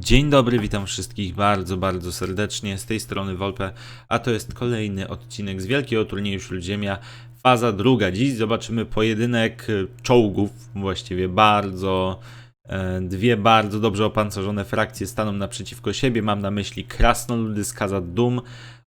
Dzień dobry, witam wszystkich bardzo, bardzo serdecznie. Z tej strony Wolpe, a to jest kolejny odcinek z Wielkiego Turnieju Śródziemia, faza druga. Dziś zobaczymy pojedynek czołgów, właściwie bardzo. e, Dwie bardzo dobrze opancerzone frakcje staną naprzeciwko siebie. Mam na myśli Krasnoludy z Kazad Dum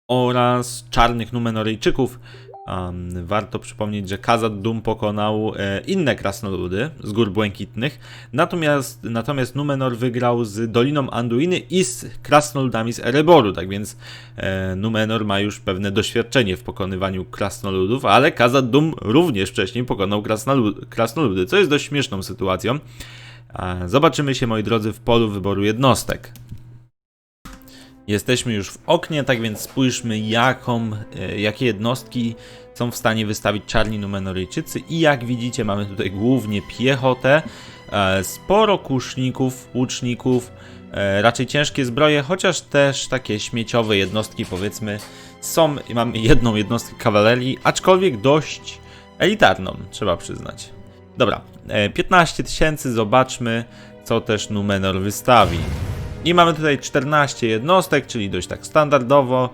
oraz czarnych Numenoryjczyków. Um, warto przypomnieć, że Kazad Dum pokonał e, inne krasnoludy z gór błękitnych, natomiast, natomiast Numenor wygrał z Doliną Anduiny i z krasnoludami z Ereboru, tak więc e, Numenor ma już pewne doświadczenie w pokonywaniu krasnoludów, ale Kazad Dum również wcześniej pokonał krasnolu- krasnoludy, co jest dość śmieszną sytuacją. E, zobaczymy się, moi drodzy, w polu wyboru jednostek. Jesteśmy już w oknie, tak więc spójrzmy, jaką, e, jakie jednostki są w stanie wystawić czarni Numenoryjczycy. I jak widzicie, mamy tutaj głównie piechotę, e, sporo kuszników, łuczników, e, raczej ciężkie zbroje, chociaż też takie śmieciowe jednostki, powiedzmy, są. Mamy jedną jednostkę kawalerii, aczkolwiek dość elitarną, trzeba przyznać. Dobra, e, 15 tysięcy, zobaczmy, co też Numenor wystawi. I mamy tutaj 14 jednostek, czyli dość tak standardowo,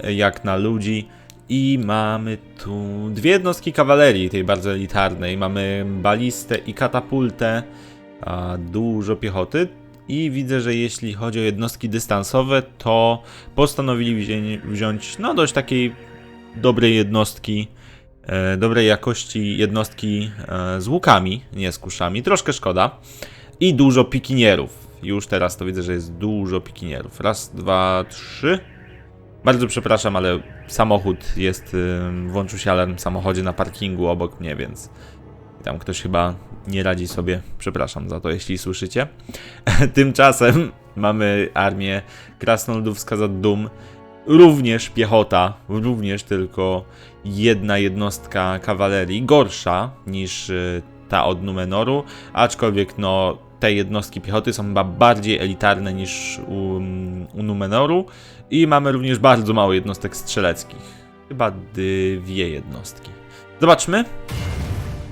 e, jak na ludzi. I mamy tu dwie jednostki kawalerii, tej bardzo elitarnej. Mamy balistę i katapultę, a dużo piechoty. I widzę, że jeśli chodzi o jednostki dystansowe, to postanowili wziąć no dość takiej dobrej jednostki, e, dobrej jakości jednostki e, z łukami, nie z kuszami. Troszkę szkoda. I dużo pikinierów. Już teraz to widzę, że jest dużo pikinierów. Raz, dwa, trzy. Bardzo przepraszam, ale samochód jest. Włączył się alarm w samochodzie na parkingu obok mnie, więc tam ktoś chyba nie radzi sobie. Przepraszam za to, jeśli słyszycie. Tymczasem mamy armię krasnoludów z Dum. Również piechota, również tylko jedna jednostka kawalerii, gorsza niż y, ta od Numenoru, aczkolwiek no te jednostki piechoty są chyba bardziej elitarne niż u, u Numenoru i mamy również bardzo mało jednostek strzeleckich. Chyba dwie jednostki. Zobaczmy.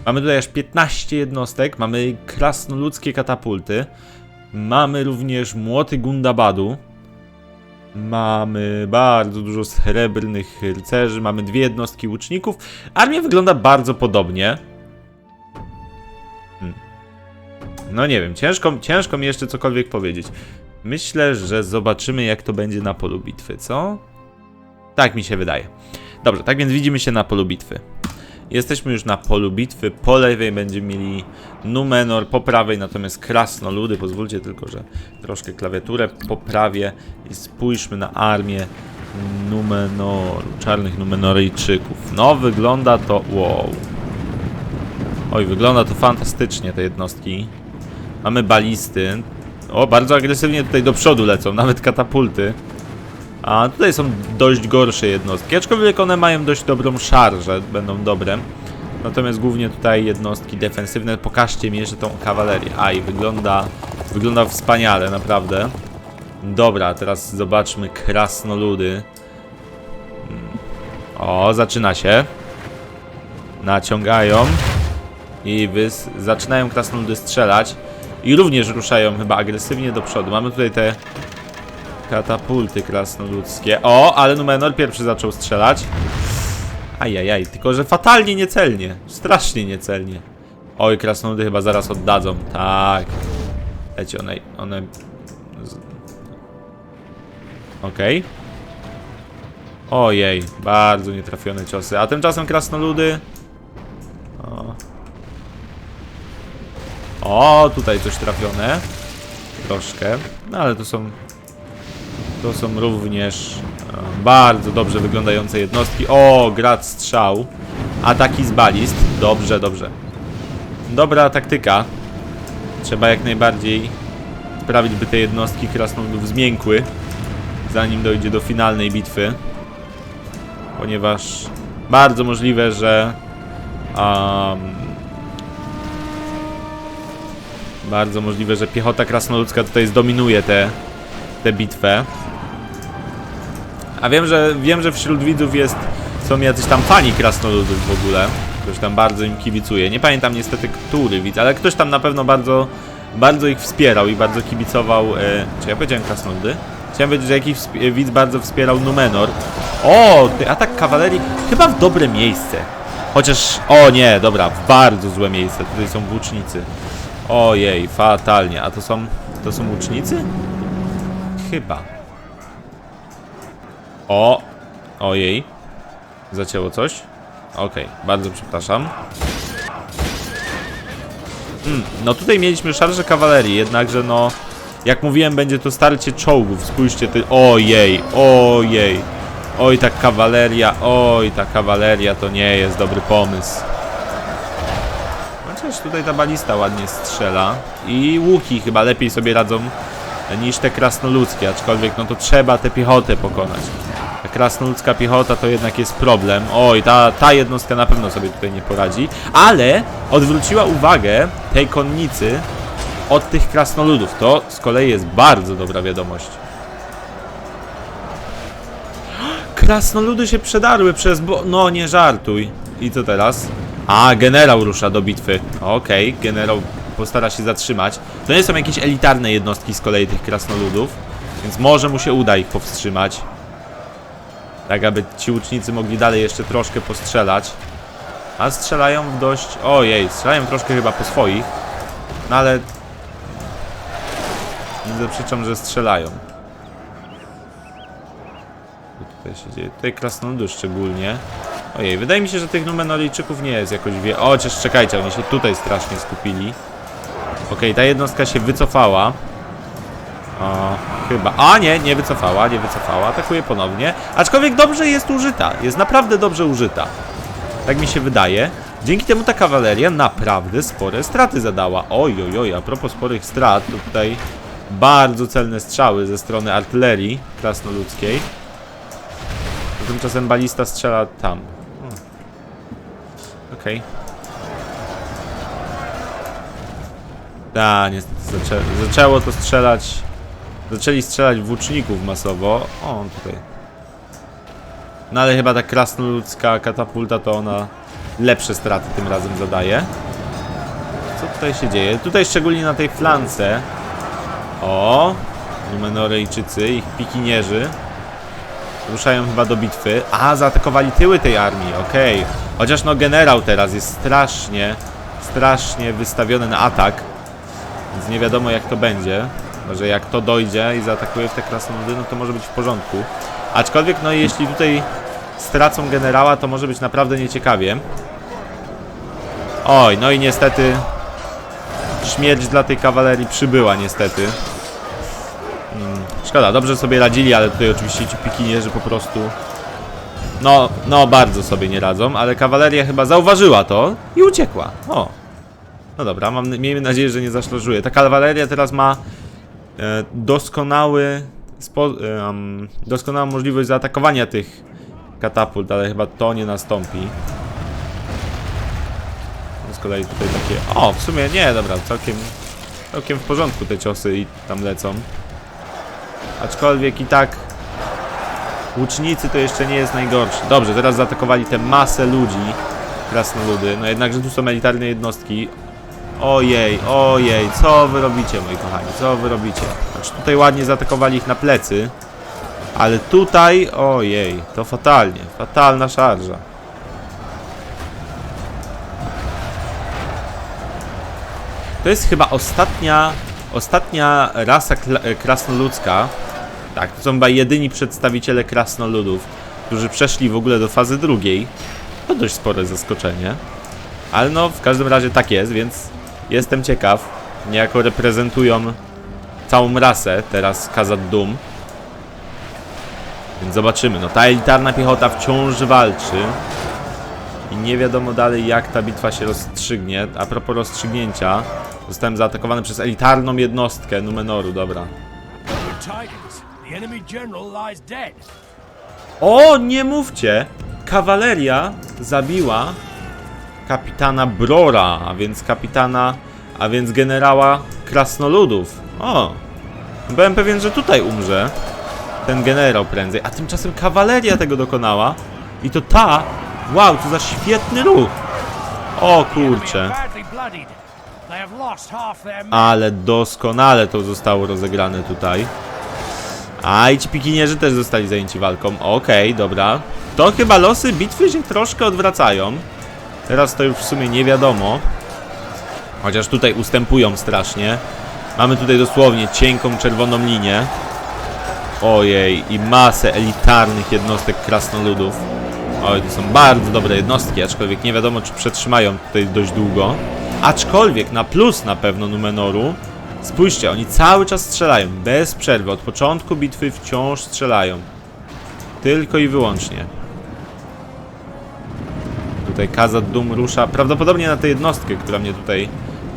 Mamy tutaj aż 15 jednostek, mamy krasnoludzkie katapulty, mamy również młoty Gundabadu, mamy bardzo dużo srebrnych rycerzy, mamy dwie jednostki łuczników. Armia wygląda bardzo podobnie. No nie wiem, ciężko, ciężko mi jeszcze cokolwiek powiedzieć. Myślę, że zobaczymy jak to będzie na polu bitwy, co? Tak mi się wydaje. Dobrze, tak więc widzimy się na polu bitwy. Jesteśmy już na polu bitwy, po lewej będziemy mieli Numenor, po prawej natomiast Krasnoludy. Pozwólcie tylko, że troszkę klawiaturę poprawię i spójrzmy na armię Numenoru, czarnych Numenoryjczyków. No, wygląda to... wow. Oj, wygląda to fantastycznie, te jednostki. Mamy balisty. O, bardzo agresywnie tutaj do przodu lecą, nawet katapulty. A tutaj są dość gorsze jednostki, aczkolwiek one mają dość dobrą szarżę, będą dobre. Natomiast głównie tutaj jednostki defensywne. Pokażcie mi jeszcze tą kawalerię. Aj, wygląda, wygląda wspaniale, naprawdę. Dobra, teraz zobaczmy krasnoludy. Mm. O, zaczyna się. Naciągają. I wys zaczynają krasnoludy strzelać. I również ruszają chyba agresywnie do przodu. Mamy tutaj te katapulty krasnoludzkie. O, ale Numenor pierwszy zaczął strzelać. Ajajaj, tylko że fatalnie niecelnie. Strasznie niecelnie. Oj, krasnoludy chyba zaraz oddadzą. Tak. Lecie one... one... Okej. Ojej, bardzo nietrafione ciosy. A tymczasem krasnoludy... O, tutaj coś trafione. Troszkę. No ale to są. To są również e, bardzo dobrze wyglądające jednostki. O, grad strzał. Ataki z balist. Dobrze, dobrze. Dobra taktyka. Trzeba jak najbardziej sprawić, by te jednostki krasnoludów zmiękły, zanim dojdzie do finalnej bitwy. Ponieważ bardzo możliwe, że um, Bardzo możliwe, że piechota krasnoludzka tutaj zdominuje tę tę bitwę. A wiem, że wiem, że wśród widzów jest są jacyś tam fani krasnoludów w ogóle. Ktoś tam bardzo im kibicuje. Nie pamiętam niestety który widz, ale ktoś tam na pewno bardzo bardzo ich wspierał i bardzo kibicował. E, czy ja powiedziałem krasnoludy? Chciałem powiedzieć, że jakiś widz bardzo wspierał Numenor. O, atak kawalerii chyba w dobre miejsce. Chociaż, o nie, dobra, w bardzo złe miejsce. Tutaj są włócznicy. Ojej, fatalnie. A to są, to są łucznicy? Chyba. O, ojej. Zacięło coś? Okej, bardzo przepraszam. Hmm, no tutaj mieliśmy szarże kawalerii, jednakże no... Jak mówiłem, będzie to starcie czołgów. Spójrzcie, ty... Ojej, ojej. Oj, ta kawaleria, oj, ta kawaleria to nie jest dobry pomysł. Tutaj ta balista ładnie strzela. I łuki chyba lepiej sobie radzą niż te krasnoludzkie, aczkolwiek no to trzeba tę piechotę pokonać. Ta krasnoludzka piechota to jednak jest problem. Oj, ta, ta jednostka na pewno sobie tutaj nie poradzi, ale odwróciła uwagę tej konnicy od tych krasnoludów. To z kolei jest bardzo dobra wiadomość. Krasnoludy się przedarły przez bo... No nie żartuj. I co teraz? A, generał rusza do bitwy. Okej, generał postara się zatrzymać. To nie są jakieś elitarne jednostki z kolei tych krasnoludów, więc może mu się uda ich powstrzymać. Tak, aby ci łucznicy mogli dalej jeszcze troszkę postrzelać. A strzelają dość... Ojej, strzelają troszkę chyba po swoich. No ale... Nie zaprzeczam, że strzelają. Co tutaj się dzieje? Tutaj krasnoludy szczególnie. Ojej, wydaje mi się, że tych Numenoryjczyków nie jest jakoś wie... O, chociaż czekajcie, oni się tutaj strasznie skupili. Okej, ta jednostka się wycofała. O, chyba. A nie, nie wycofała, nie wycofała. Atakuje ponownie. Aczkolwiek dobrze jest użyta. Jest naprawdę dobrze użyta. Tak mi się wydaje. Dzięki temu ta kawaleria naprawdę spore straty zadała. Oj, oj, oj, a propos sporych strat, to tutaj bardzo celne strzały ze strony artylerii krasnoludzkiej. Tymczasem balista strzela tam. Okej. Da, niestety zaczę zaczęło to strzelać. Zaczęli strzelać włóczników masowo. O, on tutaj. No ale chyba ta krasnoludzka katapulta to ona lepsze straty tym razem zadaje. Co tutaj się dzieje? Tutaj szczególnie na tej flance. O! Numenoryjczycy, ich pikinierzy. Ruszają chyba do bitwy. A, zaatakowali tyły tej armii, okej. Chociaż no generał teraz jest strasznie, strasznie wystawiony na atak. Więc nie wiadomo jak to będzie. Może jak to dojdzie i zaatakuje w te krasnoludy, no to może być w porządku. Aczkolwiek no jeśli tutaj stracą generała, to może być naprawdę nieciekawie. Oj, no i niestety śmierć dla tej kawalerii przybyła niestety. Mm, szkoda, dobrze sobie radzili, ale tutaj oczywiście ci pikinierzy po prostu no, no bardzo sobie nie radzą, ale kawaleria chyba zauważyła to i uciekła. O. No dobra, mam, miejmy nadzieję, że nie zaszlożuje. Ta kawaleria teraz ma e, doskonały spo, e, doskonałą możliwość zaatakowania tych katapult, ale chyba to nie nastąpi. No z kolei tutaj takie... O, w sumie nie, dobra, całkiem, całkiem w porządku te ciosy i tam lecą. Aczkolwiek i tak łucznicy to jeszcze nie jest najgorszy. Dobrze, teraz zaatakowali tę masę ludzi, krasnoludy. No jednakże tu są elitarne jednostki. Ojej, ojej, co wy robicie, moi kochani, co wy robicie? Znaczy tutaj ładnie zaatakowali ich na plecy, ale tutaj, ojej, to fatalnie, fatalna szarża. To jest chyba ostatnia, ostatnia rasa krasnoludzka. Tak, to są chyba jedyni przedstawiciele krasnoludów, którzy przeszli w ogóle do fazy drugiej. To dość spore zaskoczenie. Ale no, w każdym razie tak jest, więc jestem ciekaw. Niejako reprezentują całą rasę teraz Kazad Dum. Więc zobaczymy. No ta elitarna piechota wciąż walczy. I nie wiadomo dalej jak ta bitwa się rozstrzygnie. A propos rozstrzygnięcia, zostałem zaatakowany przez elitarną jednostkę Numenoru, dobra. The enemy general lies dead. O, nie mówcie! Kawaleria zabiła kapitana Brora, a więc kapitana, a więc generała Krasnoludów. O! Byłem pewien, że tutaj umrze ten generał prędzej, a tymczasem kawaleria tego dokonała. I to ta! Wow, co za świetny ruch! O kurcze. Ale doskonale to zostało rozegrane tutaj. A i ci pikinierzy też zostali zajęci walką. Okej, dobra. To chyba losy bitwy się troszkę odwracają. Teraz to już w sumie nie wiadomo. Chociaż tutaj ustępują strasznie. Mamy tutaj dosłownie cienką czerwoną linię. Ojej, i masę elitarnych jednostek krasnoludów. Oj, to są bardzo dobre jednostki, aczkolwiek nie wiadomo, czy przetrzymają tutaj dość długo. Aczkolwiek na plus na pewno Numenoru. Spójrzcie, oni cały czas strzelają, bez przerwy. Od początku bitwy wciąż strzelają. Tylko i wyłącznie. Tutaj Kazad Dum rusza prawdopodobnie na tę jednostkę, która mnie tutaj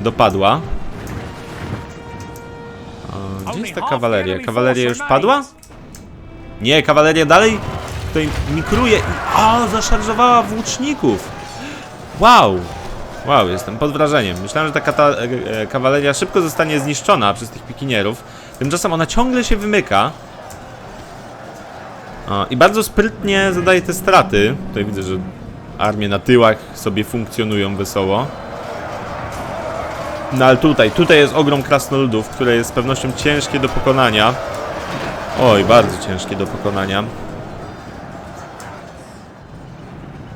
dopadła. Gdzie jest ta kawaleria? Kawaleria już padła? Nie, kawaleria dalej tutaj mikruje i... O, zaszarżowała włóczników! Wow! Wow, jestem pod wrażeniem. Myślałem, że ta e, e, kawaleria szybko zostanie zniszczona przez tych pikinierów. Tymczasem ona ciągle się wymyka. O, I bardzo sprytnie zadaje te straty. Tutaj widzę, że armie na tyłach sobie funkcjonują wesoło. No ale tutaj, tutaj jest ogrom krasnoludów, które jest z pewnością ciężkie do pokonania. Oj, bardzo ciężkie do pokonania.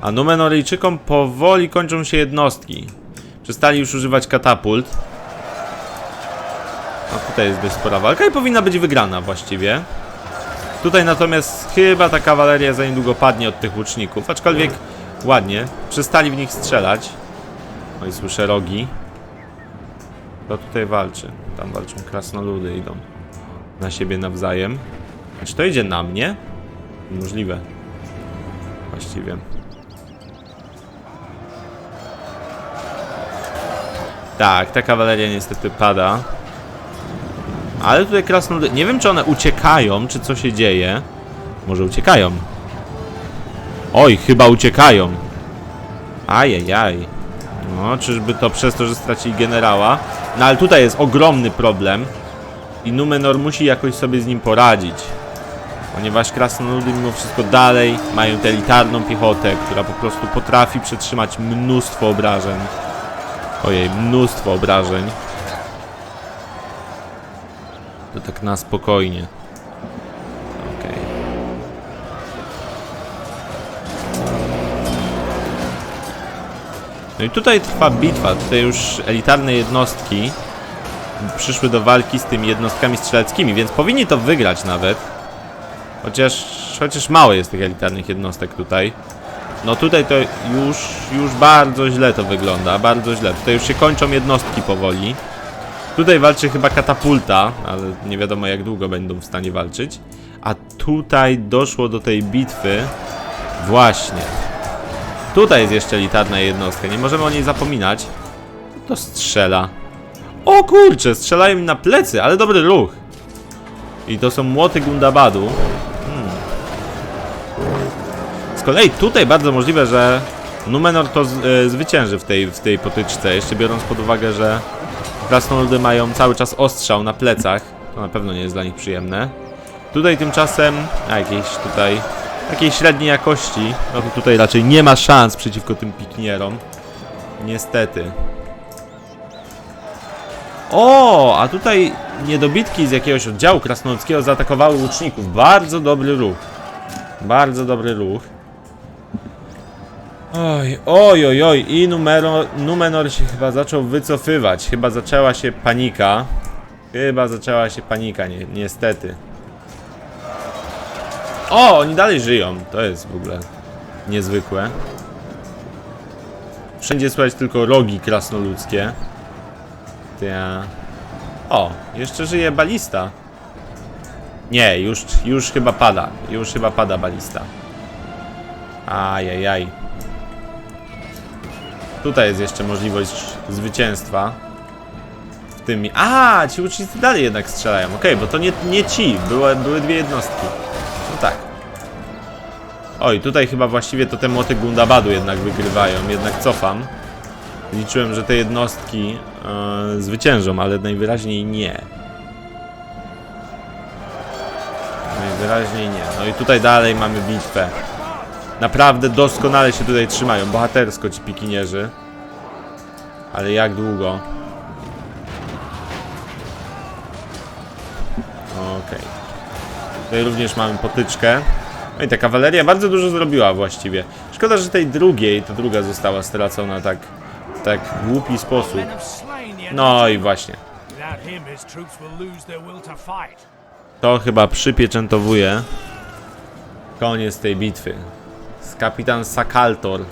A Numenoryjczykom powoli kończą się jednostki. Przestali już używać katapult. A tutaj jest dość spora walka i powinna być wygrana właściwie. Tutaj natomiast chyba ta kawaleria za niedługo padnie od tych łuczników, aczkolwiek ładnie. Przestali w nich strzelać. Oj, słyszę rogi. Kto tutaj walczy? Tam walczą krasnoludy, idą na siebie nawzajem. Czy to idzie na mnie? Możliwe. Właściwie. Tak, ta kawaleria niestety pada. Ale tutaj krasnoludy... Nie wiem, czy one uciekają, czy co się dzieje. Może uciekają. Oj, chyba uciekają. Ajajaj. No, czyżby to przez to, że stracili generała? No ale tutaj jest ogromny problem. I Numenor musi jakoś sobie z nim poradzić. Ponieważ krasnoludy mimo wszystko dalej mają tę piechotę, która po prostu potrafi przetrzymać mnóstwo obrażeń. Ojej, mnóstwo obrażeń. To tak na spokojnie. Okej. No i tutaj trwa bitwa. Tutaj już elitarne jednostki przyszły do walki z tymi jednostkami strzeleckimi, więc powinni to wygrać nawet. Chociaż, chociaż mało jest tych elitarnych jednostek tutaj. No tutaj to już, już bardzo źle to wygląda, bardzo źle. Tutaj już się kończą jednostki powoli. Tutaj walczy chyba katapulta, ale nie wiadomo jak długo będą w stanie walczyć. A tutaj doszło do tej bitwy właśnie. Tutaj jest jeszcze elitarna jednostka, nie możemy o niej zapominać. To strzela. O kurczę, strzelają mi na plecy, ale dobry ruch. I to są młoty Gundabadu. Kolei tutaj bardzo możliwe, że Numenor to z, e, zwycięży w tej, w tej potyczce, jeszcze biorąc pod uwagę, że krasnoludy mają cały czas ostrzał na plecach. To na pewno nie jest dla nich przyjemne. Tutaj tymczasem, a jakieś tutaj, takiej średniej jakości, no to tutaj raczej nie ma szans przeciwko tym pikinierom. Niestety. O, a tutaj niedobitki z jakiegoś oddziału krasnoludzkiego zaatakowały łuczników. Bardzo dobry ruch. Bardzo dobry ruch. Oj, oj, oj, oj. I numero, Numenor się chyba zaczął wycofywać. Chyba zaczęła się panika. Chyba zaczęła się panika, ni niestety. O, oni dalej żyją. To jest w ogóle niezwykłe. Wszędzie słychać tylko rogi krasnoludzkie. Ja... O, jeszcze żyje balista. Nie, już, już chyba pada. Już chyba pada balista. Ajajaj. Tutaj jest jeszcze możliwość zwycięstwa. W tym... A, ci łucznicy dalej jednak strzelają. Okej, bo to nie, nie ci. Były, były dwie jednostki. No tak. Oj, tutaj chyba właściwie to te młoty Gundabadu jednak wygrywają. Jednak cofam. Liczyłem, że te jednostki e, zwyciężą, ale najwyraźniej nie. Najwyraźniej nie. No i tutaj dalej mamy bitwę. Naprawdę doskonale się tutaj trzymają, bohatersko ci pikinierzy. Ale jak długo? Okej. Okay. Tutaj również mamy potyczkę. No i ta kawaleria bardzo dużo zrobiła właściwie. Szkoda, że tej drugiej, ta druga została stracona tak, tak głupi sposób. No i właśnie. To chyba przypieczętowuje koniec tej bitwy. Kapitan Sakaltor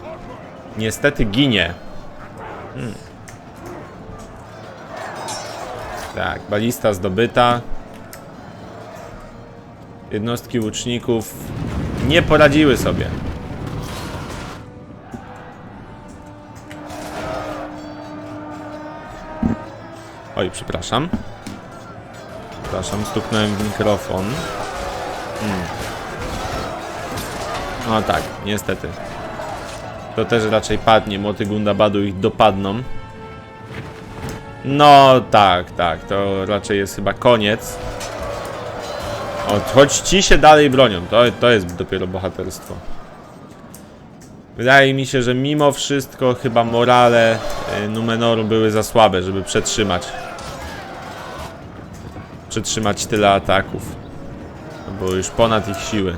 niestety ginie. Hmm. Tak, balista zdobyta. Jednostki łuczników nie poradziły sobie. Oj, przepraszam. Przepraszam, stuknąłem w mikrofon. Hmm. No tak, niestety. To też raczej padnie, moty Gundabadu ich dopadną. No tak, tak, to raczej jest chyba koniec. O, choć ci się dalej bronią, to, to jest dopiero bohaterstwo. Wydaje mi się, że mimo wszystko chyba morale y, Numenoru były za słabe, żeby przetrzymać przetrzymać tyle ataków. Było już ponad ich siły.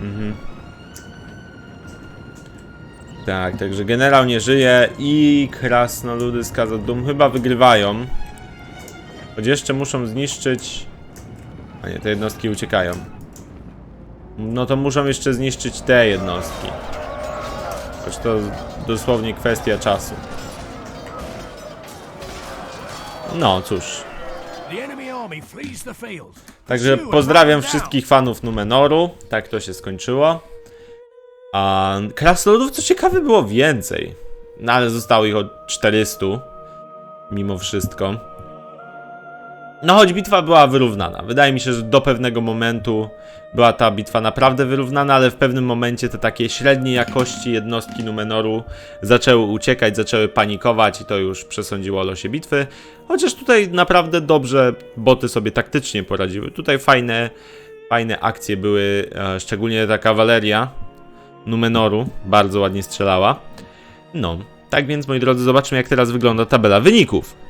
Mhm. Tak, także generał nie żyje i krasnoludy z Kazadum chyba wygrywają. Choć jeszcze muszą zniszczyć... A nie, te jednostki uciekają. No to muszą jeszcze zniszczyć te jednostki. Choć to dosłownie kwestia czasu. No cóż. Także pozdrawiam wszystkich fanów Numenoru. Tak to się skończyło. A krasnoludów co ciekawe było więcej. No ale zostało ich od 400. Mimo wszystko. No choć bitwa była wyrównana. Wydaje mi się, że do pewnego momentu była ta bitwa naprawdę wyrównana, ale w pewnym momencie te takie średniej jakości jednostki Numenoru zaczęły uciekać, zaczęły panikować i to już przesądziło o losie bitwy. Chociaż tutaj naprawdę dobrze boty sobie taktycznie poradziły. Tutaj fajne, fajne akcje były, e, szczególnie ta kawaleria Numenoru bardzo ładnie strzelała. No, tak więc moi drodzy, zobaczmy jak teraz wygląda tabela wyników.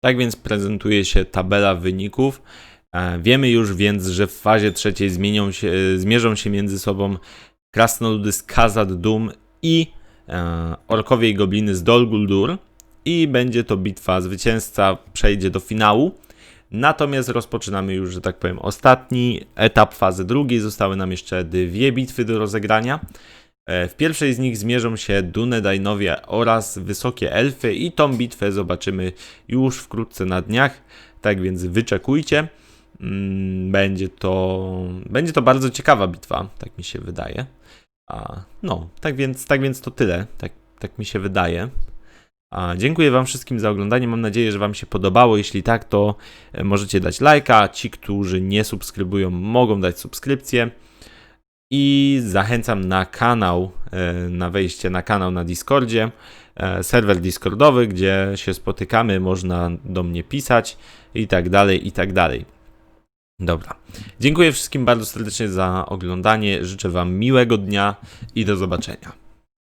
Tak więc prezentuje się tabela wyników. E, Wiemy już więc, że w fazie trzeciej zmienią się, e, zmierzą się między sobą krasnoludy z Kazad Dum i e, orkowie i gobliny z Dol Guldur. I będzie to bitwa, zwycięzca przejdzie do finału. Natomiast rozpoczynamy już, że tak powiem, ostatni etap fazy drugiej. Zostały nam jeszcze dwie bitwy do rozegrania. E, W pierwszej z nich zmierzą się Dunedainowie oraz Wysokie Elfy i tą bitwę zobaczymy już wkrótce na dniach, tak więc wyczekujcie. Mm, Będzie to, będzie to bardzo ciekawa bitwa, tak mi się wydaje. A, no, tak więc, tak więc to tyle, tak, tak mi się wydaje. A, dziękuję Wam wszystkim za oglądanie. Mam nadzieję, że Wam się podobało. Jeśli tak, to e, możecie dać lajka. Ci, którzy nie subskrybują, mogą dać subskrypcję. I zachęcam na kanał, e, na wejście na kanał na Discordzie, e, serwer Discordowy, gdzie się spotykamy, można do mnie pisać i tak dalej, i tak dalej. Dobra. Dziękuję wszystkim bardzo serdecznie za oglądanie. Życzę Wam miłego dnia i do zobaczenia.